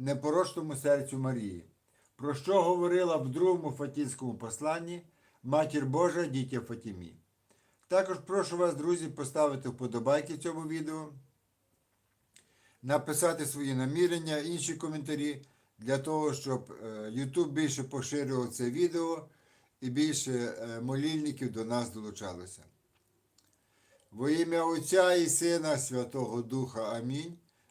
непорочному серцю Марії, про що говорила в другому Фатінському посланні Матір Божа дітя Фатімі. Також прошу вас, друзі, поставити вподобайки цьому відео, написати свої намірення, інші коментарі для того, щоб е, YouTube більше поширював це відео і більше е, молільників до нас долучалося. Во ім'я Отця і Сина Святого Духа Амінь.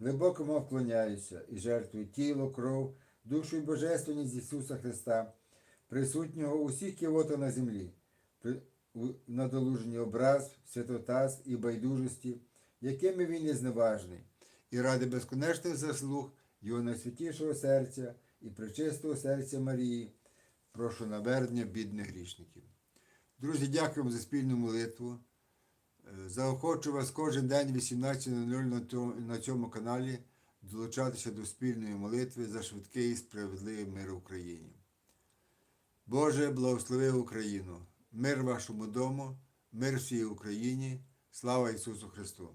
Глибоко вам вклоняюся і жертвую тіло, кров, душу і божественність Ісуса Христа, присутнього у всіх кивотах на землі, надолуженні образ, святотаз і байдужості, якими він є зневажний, і ради безконечних заслуг Його найсвятішого серця і пречистого серця Марії, прошу навернення бідних грішників. Друзі, дякуємо за спільну молитву. Заохочу вас кожен день 18.00 на цьому- на цьому каналі долучатися до спільної молитви за швидкий і справедливий мир в Україні. Боже, благослови Україну, мир вашому дому, мир всій Україні, слава Ісусу Христу!